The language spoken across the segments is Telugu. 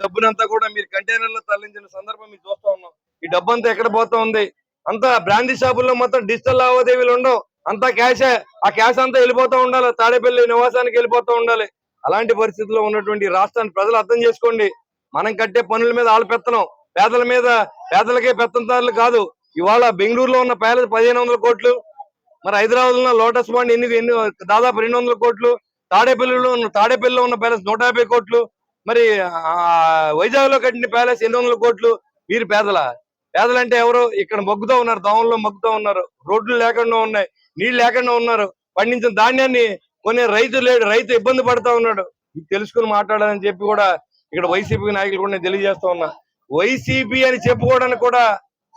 డబ్బునంతా కూడా మీరు కంటైనర్లో తరలించిన సందర్భం మీరు చూస్తా ఉన్నాం. ఈ డబ్బు అంతా ఎక్కడ పోతా ఉంది? అంతా బ్రాండీ షాపుల్లో మొత్తం డిజిటల్ లావాదేవీలు ఉండవు. అంతా క్యాషే ఆ క్యాష్ అంతా వెళ్ళిపోతూ ఉండాలి. తాడేపల్లి నివాసానికి వెళ్ళిపోతూ ఉండాలి. అలాంటి పరిస్థితుల్లో ఉన్నటువంటి రాష్ట్రాన్ని ప్రజలు అర్థం చేసుకోండి. మనం కట్టే పనుల మీద ఆళ్ళు పెత్తనం. పేదల మీద పేదలకే పెత్తందారులు కాదు. ఇవాళ బెంగళూరులో ఉన్న ప్యాలెస్ పదిహేను వందల కోట్లు. మరి హైదరాబాద్లో లోటస్ బాండ్ ఎన్ని ఎన్ని దాదాపు రెండు వందల కోట్లు. తాడేపల్లిలో ఉన్న తాడేపల్లిలో ఉన్న ప్యాలెస్ నూట యాభై కోట్లు. మరి వైజాగ్లో కట్టిన ప్యాలెస్ ఎన్ని వందల కోట్లు వీరు పేదల. పేదలంటే ఎవరు? ఇక్కడ మొగ్గుతూ ఉన్నారు దోమల్లో మొగ్గుతూ ఉన్నారు. రోడ్లు లేకుండా ఉన్నాయి నీళ్ళు లేకుండా ఉన్నారు. పండించిన ధాన్యాన్ని కొనే రైతు లేడు రైతు ఇబ్బంది పడతా ఉన్నాడు. ఇది తెలుసుకుని మాట్లాడాలని చెప్పి కూడా ఇక్కడ వైసీపీ నాయకులు కూడా నేను తెలియజేస్తా ఉన్నా. వైసీపీ అని చెప్పుకోవడానికి కూడా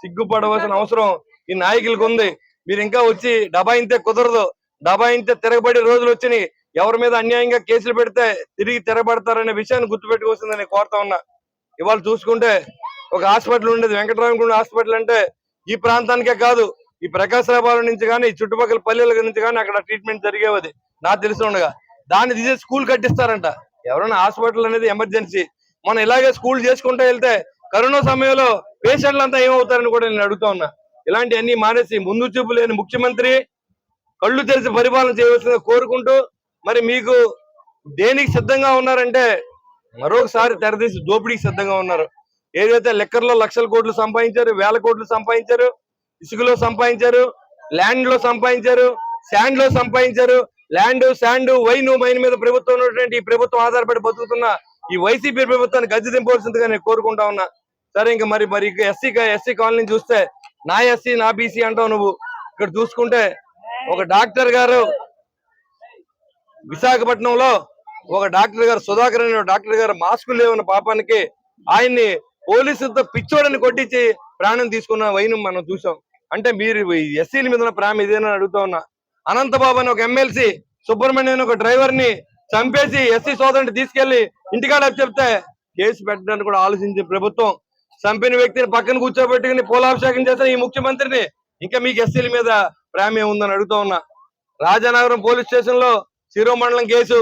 సిగ్గుపడవలసిన అవసరం ఈ నాయకులకు ఉంది. మీరు ఇంకా వచ్చి డబాయింతే కుదరదు. డబాయింతే తిరగబడి రోజులు వచ్చినాయి. ఎవరి మీద అన్యాయంగా కేసులు పెడితే తిరిగి తెరబడతారనే విషయాన్ని గుర్తుపెట్టుకోవాల్సిందని నేను కోరుతా ఉన్నా. ఇవాళ చూసుకుంటే ఒక హాస్పిటల్ ఉండేది వెంకటరామగుండ హాస్పిటల్ అంటే ఈ ప్రాంతానికే కాదు ఈ ప్రకాశరాబాద్ నుంచి కానీ చుట్టుపక్కల పల్లెల నుంచి కానీ అక్కడ ట్రీట్మెంట్ జరిగేది నాకు తెలిసి ఉండగా దాన్ని తీసేసి స్కూల్ కట్టిస్తారంట. ఎవరైనా హాస్పిటల్ అనేది ఎమర్జెన్సీ. మనం ఇలాగే స్కూల్ చేసుకుంటూ వెళ్తే కరోనా సమయంలో పేషెంట్లు అంతా ఏమవుతారని కూడా నేను అడుగుతా ఉన్నా. ఇలాంటివన్నీ మానేసి ముందు చూపు లేని ముఖ్యమంత్రి కళ్ళు తెరిచి పరిపాలన చేయవలసిందిగా కోరుకుంటూ మరి మీకు దేనికి సిద్ధంగా ఉన్నారంటే మరొకసారి తెరదీసి దోపిడీకి సిద్ధంగా ఉన్నారు. ఏదైతే లెక్కర్లో లక్షల కోట్లు సంపాదించారు వేల కోట్లు సంపాదించారు ఇసుకలో సంపాదించారు ల్యాండ్లో సంపాదించారు శాండ్లో సంపాదించారు ల్యాండ్ శాండ్ వైన్ మైన్ మీద ప్రభుత్వం ఉన్నటువంటి ఈ ప్రభుత్వం ఆధారపడి బతుకుతున్న ఈ వైసీపీ ప్రభుత్వాన్ని గద్దె దింపవలసిందిగా నేను కోరుకుంటా ఉన్నా. సరే ఇంకా మరి మరి ఎస్సీ ఎస్సీ కాలనీ చూస్తే నా ఎస్సీ నా బీసీ అంటావు నువ్వు. ఇక్కడ చూసుకుంటే ఒక డాక్టర్ గారు విశాఖపట్నంలో ఒక డాక్టర్ గారు సుధాకర్ అనే డాక్టర్ గారు మాస్కులు లేవన్న పాపానికి ఆయన్ని పోలీసులతో పిచ్చోడని కొట్టించి ప్రాణం తీసుకున్న వైనం మనం చూసాం. అంటే మీరు ఎస్సీల మీద ఉన్న ప్రేమ ఇదేనని అడుగుతా ఉన్నా. అనంతబాబు అని ఒక ఎమ్మెల్సీ సుబ్రహ్మణ్యం ఒక డ్రైవర్ని చంపేసి ఎస్సీ సోదరుని తీసుకెళ్ళి ఇంటికాడ చెప్తే కేసు పెట్టడానికి కూడా ఆలోచించి ప్రభుత్వం. చంపిన వ్యక్తిని పక్కన కూర్చోబెట్టుకుని పూలాభిషేకం చేసిన ఈ ముఖ్యమంత్రిని ఇంకా మీకు ఎస్సీల మీద ప్రేమ ఏముందని అడుగుతా ఉన్నా. రాజానగరం పోలీస్ స్టేషన్లో శిరోమండలం కేసు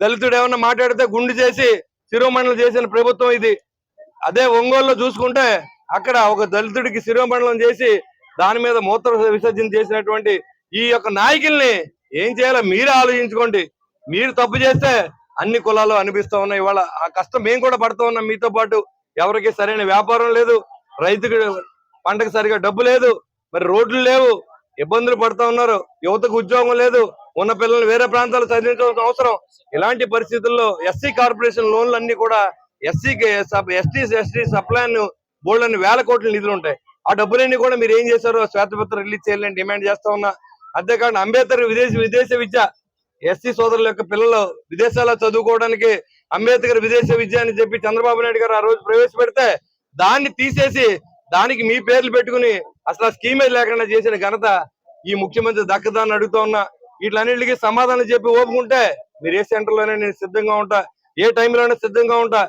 దళితుడు ఏమన్నా మాట్లాడితే గుండు చేసి శిరోమండలం చేసిన ప్రభుత్వం ఇది. అదే ఒంగోలులో చూసుకుంటే అక్కడ ఒక దళితుడికి శిరోమండలం చేసి దాని మీద మూత్ర విసర్జన చేసినటువంటి ఈ యొక్క నాయకుల్ని ఏం చేయాలో మీరే ఆలోచించుకోండి. మీరు తప్పు చేస్తే అన్ని కులాలు అనిపిస్తా ఉన్నాయి. ఇవాళ ఆ కష్టం మేము కూడా పడుతూ ఉన్నాం. మీతో పాటు ఎవరికి సరైన వ్యాపారం లేదు. రైతుకి పంటకు సరిగా డబ్బు లేదు. మరి రోడ్లు లేవు. ఇబ్బందులు పడుతూ ఉన్నారు. యువతకు ఉద్యోగం లేదు. ఉన్న పిల్లల్ని వేరే ప్రాంతాలు చదివించవలసిన అవసరం. ఇలాంటి పరిస్థితుల్లో ఎస్సీ కార్పొరేషన్ లోన్లు అన్ని కూడా ఎస్సీకి ఎస్టీ ఎస్టీ సప్లాన్ బోల్డ్ అని వేల కోట్ల నిధులు ఉంటాయి. ఆ డబ్బులన్నీ కూడా మీరు ఏం చేశారో శ్వేతపత్రం రిలీజ్ చేయాలని డిమాండ్ చేస్తా ఉన్నా. అంతేకాకుండా అంబేద్కర్ విదేశీ విదేశ విద్య ఎస్సీ సోదరుల యొక్క పిల్లలు విదేశాల్లో చదువుకోవడానికి అంబేద్కర్ విదేశీ విద్య అని చెప్పి చంద్రబాబు నాయుడు గారు ఆ రోజు ప్రవేశపెడితే దాన్ని తీసేసి దానికి మీ పేర్లు పెట్టుకుని అసలు ఆ స్కీమే లేకుండా చేసిన ఘనత ఈ ముఖ్యమంత్రి దక్కదాన్ని అడుగుతా ఉన్నా. వీటిలన్నింటికి సమాధానం చెప్పి ఓపుకుంటే మీరు ఏ సెంటర్లోనే నేను సిద్ధంగా ఉంటా ఏ టైంలోనే సిద్ధంగా ఉంటా.